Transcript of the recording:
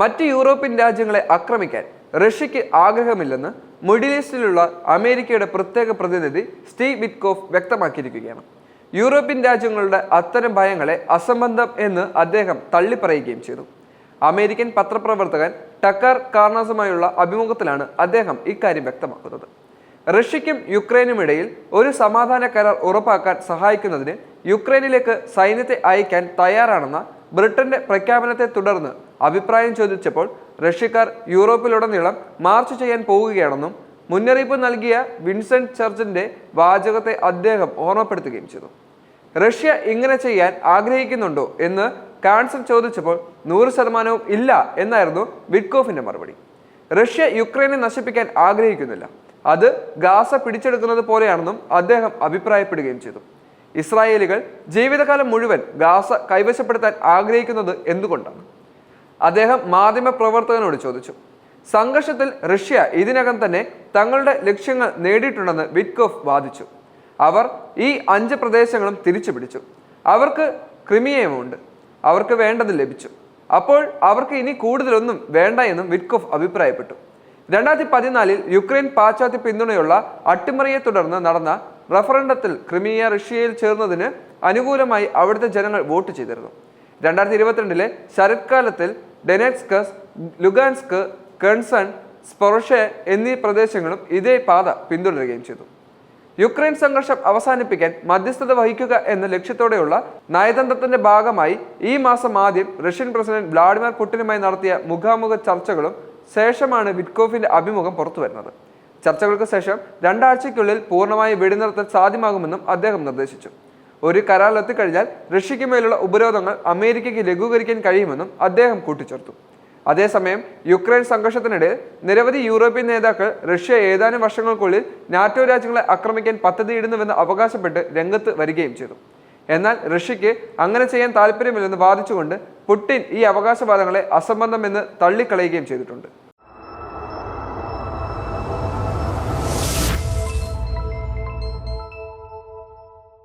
മറ്റ് യൂറോപ്യൻ രാജ്യങ്ങളെ ആക്രമിക്കാൻ റഷ്യക്ക് ആഗ്രഹമില്ലെന്ന് മിഡിൽ ഈസ്റ്റിലുള്ള അമേരിക്കയുടെ പ്രത്യേക പ്രതിനിധി സ്റ്റീവ് വിറ്റ്കോഫ് വ്യക്തമാക്കിയിരിക്കുകയാണ്. യൂറോപ്യൻ രാജ്യങ്ങളുടെ അത്തരം ഭയങ്ങളെ അസംബന്ധം എന്ന് അദ്ദേഹം തള്ളിപ്പറയുകയും ചെയ്തു. അമേരിക്കൻ പത്രപ്രവർത്തകൻ ടക്കർ കാർണസുമായുള്ള അഭിമുഖത്തിലാണ് അദ്ദേഹം ഇക്കാര്യം വ്യക്തമാക്കുന്നത്. റഷ്യയ്ക്കും യുക്രൈനും ഇടയിൽ ഒരു സമാധാന കരാർ ഉറപ്പാക്കാൻ സഹായിക്കുന്നതിന് യുക്രൈനിലേക്ക് സൈന്യത്തെ അയക്കാൻ തയ്യാറാണെന്ന ബ്രിട്ടന്റെ പ്രഖ്യാപനത്തെ തുടർന്ന് അഭിപ്രായം ചോദിച്ചപ്പോൾ റഷ്യക്കാർ യൂറോപ്പിലുടനീളം മാർച്ച് ചെയ്യാൻ പോവുകയാണെന്നും മുന്നറിയിപ്പ് നൽകിയ വിൻസെന്റ് ചർച്ചിന്റെ വാചകത്തെ അദ്ദേഹം ഓർമ്മപ്പെടുത്തുകയും ചെയ്തു. റഷ്യ ഇങ്ങനെ ചെയ്യാൻ ആഗ്രഹിക്കുന്നുണ്ടോ എന്ന് കാൺസൺ ചോദിച്ചപ്പോൾ നൂറ് ശതമാനവും ഇല്ല എന്നായിരുന്നു വിറ്റ്കോഫിന്റെ മറുപടി. റഷ്യ യുക്രൈനെ നശിപ്പിക്കാൻ ആഗ്രഹിക്കുന്നില്ല. അത് ഗാസ പിടിച്ചെടുക്കുന്നത് പോലെയാണെന്നും അദ്ദേഹം അഭിപ്രായപ്പെടുകയും ചെയ്തു. ഇസ്രായേലികൾ ജീവിതകാലം മുഴുവൻ ഗാസ കൈവശപ്പെടുത്താൻ ആഗ്രഹിക്കുന്നത് എന്തുകൊണ്ടാണ്? അദ്ദേഹം മാധ്യമ പ്രവർത്തകനോട് ചോദിച്ചു. സംഘർഷത്തിൽ റഷ്യ ഇതിനകം തന്നെ തങ്ങളുടെ ലക്ഷ്യങ്ങൾ നേടിയിട്ടുണ്ടെന്ന് വിറ്റ്കോഫ് വാദിച്ചു. അവർ ഈ അഞ്ച് പ്രദേശങ്ങളും തിരിച്ചു പിടിച്ചു അവർക്ക് ക്രിമിയമുണ്ട് അവർക്ക് വേണ്ടത് ലഭിച്ചു. അപ്പോൾ അവർക്ക് ഇനി കൂടുതലൊന്നും വേണ്ട എന്നും വിറ്റ്കോഫ് അഭിപ്രായപ്പെട്ടു. രണ്ടായിരത്തി പതിനാലിൽ യുക്രൈൻ പാശ്ചാത്യ പിന്തുണയുള്ള അട്ടിമറിയെ തുടർന്ന് നടന്ന റഫറണ്ടത്തിൽ ക്രിമിയ റഷ്യയിൽ ചേർന്നതിന് അനുകൂലമായി അവിടുത്തെ ജനങ്ങൾ വോട്ട് ചെയ്തിരുന്നു. രണ്ടായിരത്തി ഇരുപത്തിരണ്ടിലെ ശരത്കാലത്തിൽ ഡെനെറ്റ്സ്കസ് ലുഗാൻസ്ക് കൺസൺ സ്പൊറഷെ എന്നീ പ്രദേശങ്ങളും ഇതേ പാത പിന്തുടരുകയും ചെയ്തു. യുക്രൈൻ സംഘർഷം അവസാനിപ്പിക്കാൻ മധ്യസ്ഥത വഹിക്കുക എന്ന ലക്ഷ്യത്തോടെയുള്ള നയതന്ത്രത്തിന്റെ ഭാഗമായി ഈ മാസം ആദ്യം റഷ്യൻ പ്രസിഡന്റ് വ്ളാഡിമിർ പുടിനുമായി നടത്തിയ മുഖാമുഖ ചർച്ചകളും ശേഷമാണ് വിറ്റ്കോഫിന്റെ അഭിമുഖം പുറത്തുവരുന്നത്. ചർച്ചകൾക്ക് ശേഷം രണ്ടാഴ്ചയ്ക്കുള്ളിൽ പൂർണമായി വെടിനിർത്തൽ സാധ്യമാകുമെന്നും അദ്ദേഹം നിർദ്ദേശിച്ചു. ഒരു കരാറിൽ എത്തിക്കഴിഞ്ഞാൽ റഷ്യയ്ക്ക് മേലുള്ള ഉപരോധങ്ങൾ അമേരിക്കയ്ക്ക് ലഘൂകരിക്കാൻ കഴിയുമെന്നും അദ്ദേഹം കൂട്ടിച്ചേർത്തു. അതേസമയം യുക്രൈൻ സംഘർഷത്തിനിടെ നിരവധി യൂറോപ്യൻ നേതാക്കൾ റഷ്യ ഏതാനും വർഷങ്ങൾക്കുള്ളിൽ നാറ്റോ രാജ്യങ്ങളെ ആക്രമിക്കാൻ പദ്ധതിയിടുന്നുവെന്ന് അവകാശപ്പെട്ട് രംഗത്ത് വരികയും ചെയ്തു. എന്നാൽ റഷ്യയ്ക്ക് അങ്ങനെ ചെയ്യാൻ താല്പര്യമില്ലെന്ന് വാദിച്ചുകൊണ്ട് പുടിൻ ഈ അവകാശവാദങ്ങളെ അസംബന്ധമെന്ന് തള്ളിക്കളയുകയും ചെയ്തിട്ടുണ്ട്.